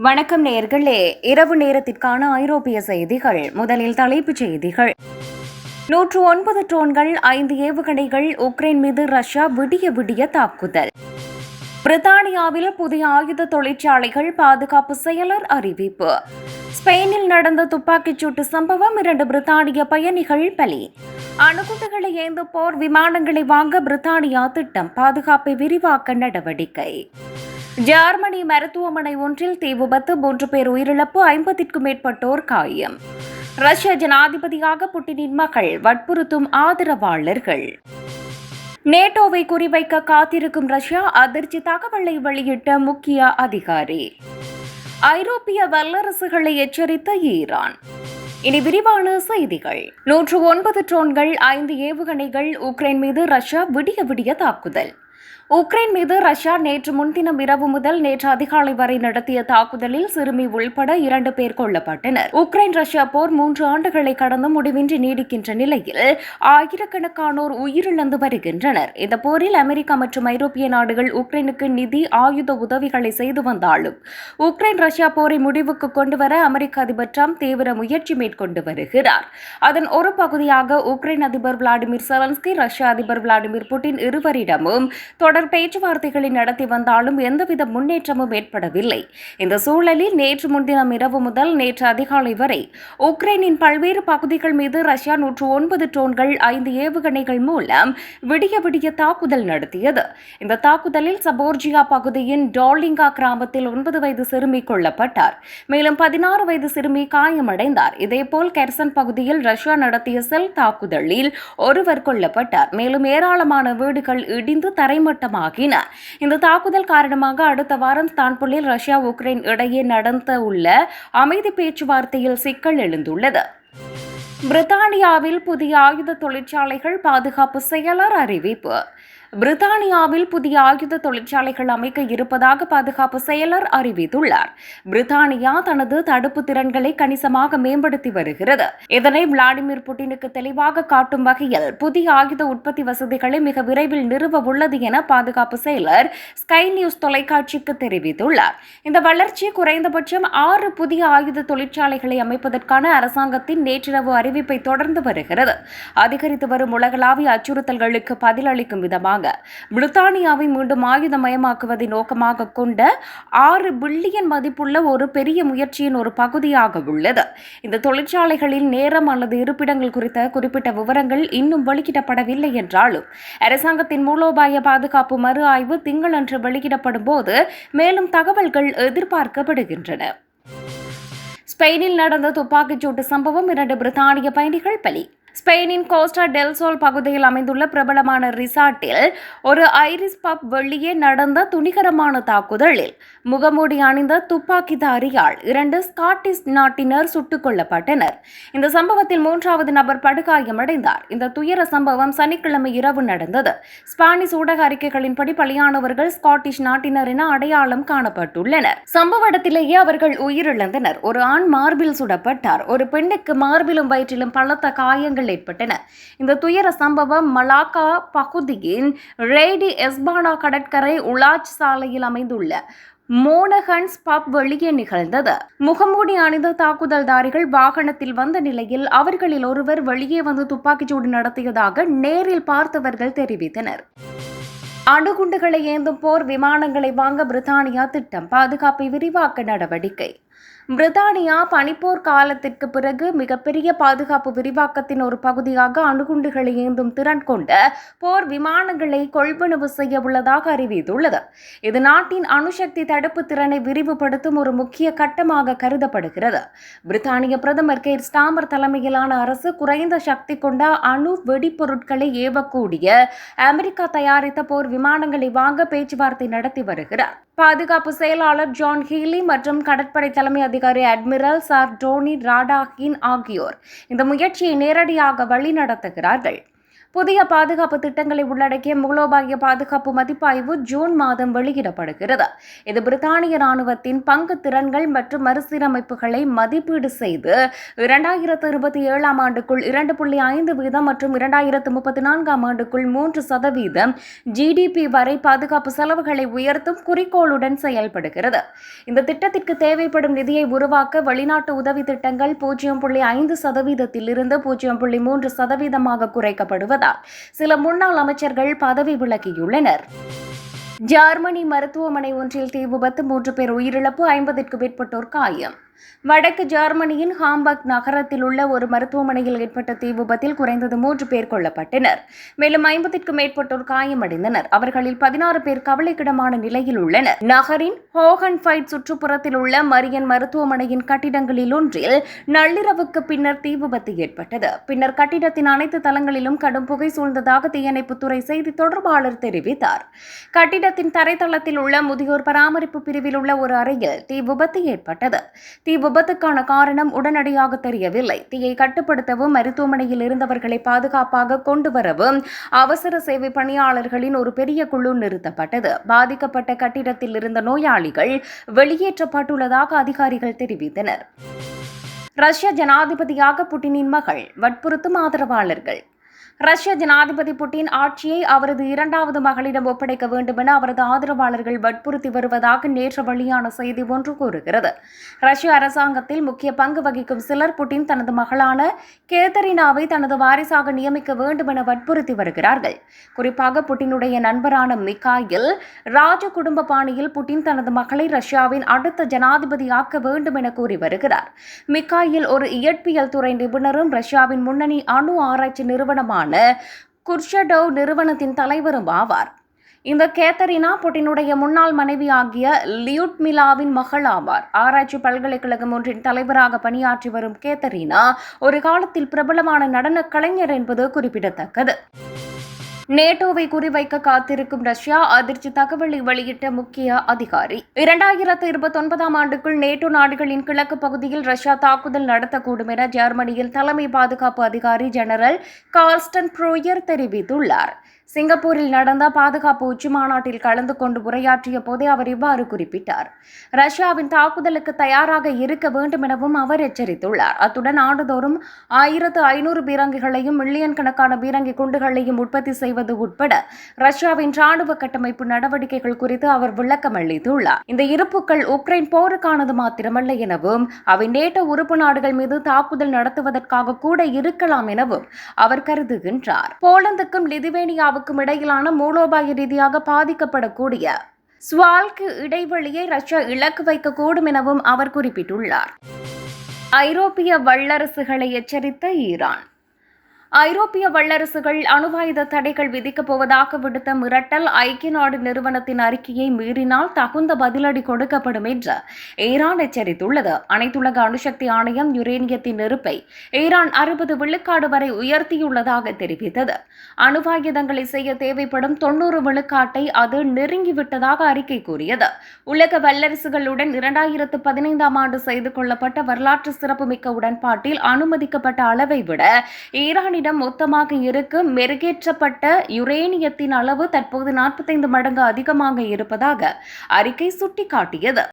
வணக்கம் நேர்களே. இரவு நேரத்திற்கான ஐரோப்பிய செய்திகள். முதலில் தலைப்புச் செய்திகள். நூற்று ஒன்பது ட்ரோன்கள் ஐந்து ஏவுகணைகள் உக்ரைன் மீது ரஷ்யா விடிய விடிய தாக்குதல். பிரித்தானியாவில் புதிய ஆயுத தொழிற்சாலைகள் பாதுகாப்பு செயலர் அறிவிப்பு. ஸ்பெயினில் நடந்த துப்பாக்கிச் சூட்டு சம்பவம் இரண்டு பிரித்தானிய பயணிகள் பலி. அணுகுண்டுகளை ஏந்து போர் விமானங்களை வாங்க பிரித்தானியா திட்டம் பாதுகாப்பை விரிவாக்க நடவடிக்கை. ஜெர்மனி மருத்துவமனை ஒன்றில் தீ விபத்து மூன்று பேர் உயிரிழப்பு ஐம்பதிற்கும் மேற்பட்டோர் காயம். ரஷ்ய ஜனாதிபதியாக புட்டினின் மகள் வற்புறுத்தும் ஆதரவாளர்கள். நேட்டோவை குறிவைக்க காத்திருக்கும் ரஷ்யா அதிர்ச்சி தகவலை வெளியிட்ட முக்கிய அதிகாரி. ஐரோப்பிய வல்லரசுகளை எச்சரித்த ஈரான். இனி விரிவான செய்திகள். நூற்று ஒன்பது ட்ரோன்கள் ஐந்து ஏவுகணைகள் உக்ரைன் மீது ரஷ்யா விடிய விடிய தாக்குதல். உக்ரைன் மீது ரஷ்யா நேற்று முன்தினம் இரவு முதல் நேற்று அதிகாலை வரை நடத்திய தாக்குதலில் சிறுமி உள்பட இரண்டு பேர் கொல்லப்பட்டனர். உக்ரைன் ரஷ்யா போர் மூன்று ஆண்டுகளை கடந்து முடிவின்றி நீடிக்கின்ற நிலையில் ஆயிரக்கணக்கானோர் உயிரிழந்து வருகின்றனர். இந்த போரில் அமெரிக்கா மற்றும் ஐரோப்பிய நாடுகள் உக்ரைனுக்கு நிதி ஆயுத உதவிகளை செய்து வந்தாலும் உக்ரைன் ரஷ்யா போரை முடிவுக்கு கொண்டுவர அமெரிக்க அதிபர் ட்ரம்ப் தீவிர முயற்சி மேற்கொண்டு வருகிறார். அதன் ஒரு பகுதியாக உக்ரைன் அதிபர் விளாடிமிர் செலன்ஸ்கி ரஷ்ய அதிபர் விளாடிமிர் புட்டின் இருவரிடமும் தொடர் தொடர் பேச்சுவார்த்தைகளை நடத்தி வந்தாலும் எந்தவித முன்னேற்றமும் ஏற்படவில்லை. இந்த சூழலில் நேற்று முன்தினம் இரவு முதல் நேற்று அதிகாலை வரை உக்ரைனின் பல்வேறு பகுதிகள் மீது ரஷ்யா நூற்று ஒன்பது ட்ரோன்கள் ஐந்து ஏவுகணைகள் மூலம் விடிய விடிய தாக்குதல் நடத்தியது. இந்த தாக்குதலில் சபோர்ஜியா பகுதியின் டாலிங்கா கிராமத்தில் ஒன்பது வயது சிறுமி கொல்லப்பட்டார். மேலும் பதினாறு வயது சிறுமி காயமடைந்தார். இதேபோல் கெர்சன் பகுதியில் ரஷ்யா நடத்திய செல் தாக்குதலில் ஒருவர் கொல்லப்பட்டார். மேலும் ஏராளமான வீடுகள் இடிந்து தரைமட்டம் தரைமட்டமாகின இந்த தாக்குதல் காரணமாக அடுத்த வாரம் ஸ்தான்புல்லில் ரஷ்யா உக்ரைன் இடையே நடந்த உள்ள அமைதி பேச்சுவார்த்தையில் சிக்கல் எழுந்துள்ளது. பிரித்தானியாவில் புதிய ஆயுத தொழிற்சாலைகள் பாதுகாப்பு செயலர் அறிவிப்பு. பிரித்தானியாவில் புதிய ஆயுத தொழிற்சாலைகள் அமைக்க இருப்பதாக பாதுகாப்பு செயலர் அறிவித்துள்ளார். பிரித்தானியா தனது தடுப்பு திறன்களை கணிசமாக மேம்படுத்தி வருகிறது. இதனை விளாடிமிர் புட்டினுக்கு தெளிவாக காட்டும் வகையில் புதிய ஆயுத உற்பத்தி வசதிகளை மிக விரைவில் நிறுவ உள்ளது என பாதுகாப்பு செயலர் ஸ்கை நியூஸ் தொலைக்காட்சிக்கு தெரிவித்துள்ளார். இந்த வளர்ச்சி குறைந்தபட்சம் ஆறு புதிய ஆயுத தொழிற்சாலைகளை அமைப்பதற்கான அரசாங்கத்தின் நேற்றிரவு அறிவிப்பை தொடர்ந்து வருகிறது. அதிகரித்து வரும் உலகளாவிய அச்சுறுத்தல்களுக்கு பதிலளிக்கும் விதமாக பிரித்தானியாவை மீண்டும் ஆயுதமயமாக்குவதை நோக்கமாக கொண்ட ஆறு பில்லியன் மதிப்புள்ள ஒரு பெரிய முயற்சியின் ஒரு பகுதியாக உள்ளது. இந்த தொழிற்சாலைகளில் நேரம் அல்லது இருப்பிடங்கள் குறித்த குறிப்பிட்ட விவரங்கள் இன்னும் வெளியிடப்படவில்லை என்றாலும் அரசாங்கத்தின் மூலோபாய பாதுகாப்பு மறு ஆய்வு திங்களன்று வெளியிடப்படும் போது மேலும் தகவல்கள் எதிர்பார்க்கப்படுகின்றன. ஸ்பெயினில் நடந்த துப்பாக்கிச் சூட்டு சம்பவம் இரண்டு பிரித்தானிய பயணிகள் பலி. ஸ்பெயினின் கோஸ்டா டெல்சோல் பகுதியில் அமைந்துள்ள பிரபலமான ரிசார்ட்டில் ஒரு ஐரிஸ் பப் வெளியே நடந்த துணிகரமான தாக்குதலில் முகமூடி அணிந்த துப்பாக்கிதாரியால் இரண்டு ஸ்காட்டிஷ் நாட்டினர் சுட்டுக் கொல்லப்பட்டனர். இந்த சம்பவத்தில் மூன்றாவது நபர் படுகாயமடைந்தார். இந்த துயர சம்பவம் சனிக்கிழமை இரவு நடந்தது. ஸ்பானிஷ் ஊடக அறிக்கைகளின்படி பலியானவர்கள் ஸ்காட்டிஷ் நாட்டினர் என அடையாளம் காணப்பட்டுள்ளனர். சம்பவ இடத்திலேயே அவர்கள் உயிரிழந்தனர். ஒரு ஆண் மார்பில் சுடப்பட்டார். ஒரு பெண்ணுக்கு மார்பிலும் வயிற்றிலும் பலத்த காயங்கள் ஏற்பட்டன இந்த துயர சம்பவம் மலாக்கா பகுதியின் ரேடி எஸ்பானா கடற்கரை உலாச் சாலையில் அமைந்துள்ள மோனஹன்ஸ் பப் வெளியே நிகழ்ந்தது. முகமூடி அணிந்த தாக்குதல்தாரிகள் வாகனத்தில் வந்த நிலையில் அவர்களில் ஒருவர் வெளியே வந்து துப்பாக்கிச்சூடு நடத்தியதாக நேரில் பார்த்தவர்கள் தெரிவித்தனர். அணுகுண்டுகளை ஏந்தும் போர் விமானங்களை வாங்க பிரித்தானியா திட்டம் பாதுகாப்பை விரிவாக்க நடவடிக்கை. பிரித்தானியா பனிப்போர் காலத்திற்கு பிறகு மிகப்பெரிய பாதுகாப்பு விரிவாக்கத்தின் ஒரு பகுதியாக அணுகுண்டுகளை ஏந்தும் திறன் கொண்ட போர் விமானங்களை கொள்வனவு செய்ய உள்ளதாக அறிவித்துள்ளது. இது நாட்டின் அணுசக்தி தடுப்பு திறனை விரிவுபடுத்தும் ஒரு முக்கிய கட்டமாக கருதப்படுகிறது. பிரித்தானிய பிரதமர் கேர் ஸ்டாமர் தலைமையிலான அரசு குறைந்த சக்தி கொண்ட அணு வெடிப்பொருட்களை ஏவக்கூடிய அமெரிக்கா தயாரித்த போர் விமானங்களை வாங்க பேச்சுவார்த்தை நடத்தி வருகிறார். பாதுகாப்பு செயலாளர் ஜான் ஹீலி மற்றும் கடற்படை தலைமை அதிகாரி அட்மிரல் சார் டோனி ராடாகின் ஆகியோர் இந்த முயற்சியை நேரடியாக வழிநடத்துகிறார்கள். புதிய பாதுகாப்பு திட்டங்களை உள்ளடக்கிய மூலோபாய பாதுகாப்பு மதிப்பாய்வு ஜூன் மாதம் வெளியிடப்படுகிறது. இது பிரித்தானிய ராணுவத்தின் பங்கு திறன்கள் மற்றும் மறுசீரமைப்புகளை மதிப்பீடு செய்து இரண்டாயிரத்து இருபத்தி ஏழாம் ஆண்டுக்குள் இரண்டு புள்ளி ஐந்து வீதம் மற்றும் இரண்டாயிரத்து முப்பத்தி நான்காம் ஆண்டுக்குள் மூன்று சதவீதம் ஜிடிபி வரை பாதுகாப்பு செலவுகளை உயர்த்தும் குறிக்கோளுடன் செயல்படுகிறது. இந்த திட்டத்திற்கு தேவைப்படும் நிதியை உருவாக்க வெளிநாட்டு உதவி திட்டங்கள் பூஜ்ஜியம் புள்ளி ஐந்து சதவீதத்திலிருந்து பூஜ்ஜியம் புள்ளி மூன்று சதவீதமாக வருவதால் சில முன்னாள் அமைச்சர்கள் பதவி விலகியுள்ளனர். ஜெர்மனி மருத்துவமனை ஒன்றில் தீ விபத்து மூன்று பேர் உயிரிழப்பு ஐம்பதிற்கும் மேற்பட்டோர் காயம். வடக்கு ஜெர்மனியின் ஹாம்பர்க் நகரத்தில் உள்ள ஒரு மருத்துவமனையில் ஏற்பட்ட தீ விபத்தில் குறைந்தது மூன்று பேர் கொல்லப்பட்டனர். மேலும் ஐம்பதிற்கும் மேற்பட்டோர் காயமடைந்தனர். அவர்களில் பதினாறு பேர் கவலைக்கிடமான நிலையில் உள்ளனர். நகரின் ஹோகன் ஃபைட் சுற்றுப்புறத்தில் உள்ள மரியன் மருத்துவமனையின் கட்டிடங்களில் ஒன்றில் நள்ளிரவுக்கு பின்னர் தீ விபத்து ஏற்பட்டது. பின்னர் கட்டிடத்தின் அனைத்து தளங்களிலும் கடும் புகை சூழ்ந்ததாக தீயணைப்புத்துறை செய்தி தொடர்பாளர் தெரிவித்தார். கட்டிடத்தின் தரைத்தளத்தில் உள்ள முதியோர் பராமரிப்பு பிரிவில் உள்ள ஒரு அறையில் தீ விபத்து ஏற்பட்டது. தீ விபத்துக்கான காரணம் உடனடியாக தெரியவில்லை. தீயை கட்டுப்படுத்தவும் மருத்துவமனையில் இருந்தவர்களை பாதுகாப்பாக கொண்டு வரவும் அவசர சேவை பணியாளர்களின் ஒரு பெரிய குழு நிறுத்தப்பட்டது. பாதிக்கப்பட்ட கட்டிடத்தில் இருந்த நோயாளிகள் வெளியேற்றப்பட்டுள்ளதாக அதிகாரிகள் தெரிவித்தனர். ரஷ்ய ஜனாதிபதியாக புட்டினின் மகள் வற்புறுத்தும் ஆதரவாளர்கள் ரஷ்ய ஜனாதிபதி புட்டின் ஆட்சியை அவரது இரண்டாவது மகளிடம் ஒப்படைக்க வேண்டும் என அவரது ஆதரவாளர்கள் வற்புறுத்தி வருவதாக நேற்று வெளியான செய்தி ஒன்று கூறுகிறது. ரஷ்ய அரசாங்கத்தில் முக்கிய பங்கு வகிக்கும் சிலர் புட்டின் தனது மகளான கேத்தரினாவை தனது வாரிசாக நியமிக்க வேண்டும் என வற்புறுத்தி வருகிறார்கள். குறிப்பாக புட்டினுடைய நண்பரான மிக்காயில் ராஜ குடும்ப பாணியில் புட்டின் தனது மகளை ரஷ்யாவின் அடுத்த ஜனாதிபதியாக்க வேண்டும் என கூறி வருகிறார். மிக்காயில் ஒரு இயற்பியல் துறை நிபுணரும் ரஷ்யாவின் முன்னணி அணு ஆராய்ச்சி நிறுவனமான குர்ஷடோவ் நிறுவனத்தின் தலைவரும் ஆவார். இந்த கேத்தரினா புட்டினுடைய முன்னாள் மனைவி ஆகிய லியூட்மிலாவின் மகள் ஆவார். ஆராய்ச்சி பல்கலைக்கழகம் ஒன்றின் தலைவராக பணியாற்றி வரும் கேத்தரினா ஒரு காலத்தில் பிரபலமான நடன கலைஞர் என்பது குறிப்பிடத்தக்கது. நேட்டோவை குறிவைக்க காத்திருக்கும் ரஷ்யா அதிர்ச்சி தகவலை வெளியிட்ட முக்கிய அதிகாரி. இரண்டாயிரத்து இருபத்தொன்பதாம் ஆண்டுக்குள் நேட்டோ நாடுகளின் கிழக்கு பகுதியில் ரஷ்யா தாக்குதல் நடத்தக்கூடும் என ஜெர்மனியில் தலைமை பாதுகாப்பு அதிகாரி ஜெனரல் கார்ஸ்டன் ப்ரோயர் தெரிவித்துள்ளார். சிங்கப்பூரில் நடந்த பாதுகாப்பு உச்சிமாநாட்டில் கலந்து கொண்டு உரையாற்றிய போதே அவர் இவ்வாறு குறிப்பிட்டார். ரஷ்யாவின் தாக்குதலுக்கு தயாராக இருக்க வேண்டும் எனவும் அவர் எச்சரித்துள்ளார். அத்துடன் ஆண்டுதோறும் ஆயிரத்து ஐநூறு பீரங்கிகளையும் மில்லியன் கணக்கான பீரங்கி குண்டுகளையும் உற்பத்தி செய்வது உட்பட ரஷ்யாவின் ராணுவ கட்டமைப்பு நடவடிக்கைகள் குறித்து அவர் விளக்கம் அளித்துள்ளார். இந்த இருப்புக்கள் உக்ரைன் போருக்கானது மாத்திரமல்ல எனவும் அவை நேட்டோ உறுப்பு நாடுகள் மீது தாக்குதல் நடத்துவதற்காக கூட இருக்கலாம் எனவும் அவர் கருதுகின்றார். போலந்துக்கும் லிதுவேனியாவுக்கும் இடையிலான மூலோபாய ரீதியாக பாதிக்கப்படக்கூடிய ஸ்வால்க்கு இடைவெளியை ரஷ்யா இலக்கு வைக்கக்கூடும் எனவும் அவர் குறிப்பிட்டுள்ளார். ஐரோப்பிய வல்லரசுகளை எச்சரித்த ஈரான். ஐரோப்பிய வல்லரசுகள் அணுவாயுத தடைகள் விதிக்கப் போவதாக விடுத்த மிரட்டல் ஐக்கிய நாடு நிறுவனத்தின் அறிக்கையை மீறினால் தகுந்த பதிலடி கொடுக்கப்படும் என்று ஈரான் எச்சரித்துள்ளது. அனைத்துலக அணுசக்தி ஆணையம் யுரேனியத்தின் நெருப்பை ஈரான் அறுபது விழுக்காடு வரை உயர்த்தியுள்ளதாக தெரிவித்தது. அணுவாயுதங்களை செய்ய தேவைப்படும் தொன்னூறு விழுக்காட்டை அது நெருங்கிவிட்டதாக அறிக்கை கூறியது. உலக வல்லரசுகளுடன் இரண்டாயிரத்து பதினைந்தாம் ஆண்டு செய்து கொள்ளப்பட்ட வரலாற்று சிறப்புமிக்க உடன்பாட்டில் அனுமதிக்கப்பட்ட அளவை விட ஈரான் ஈரானிடம் மொத்தமாக இருக்கும் மெருகேற்றப்பட்ட யுரேனியத்தின் அளவு தற்போது நாற்பத்தைந்து மடங்கு அதிகமாக இருப்பதாக அறிக்கை சுட்டிக்காட்டியது.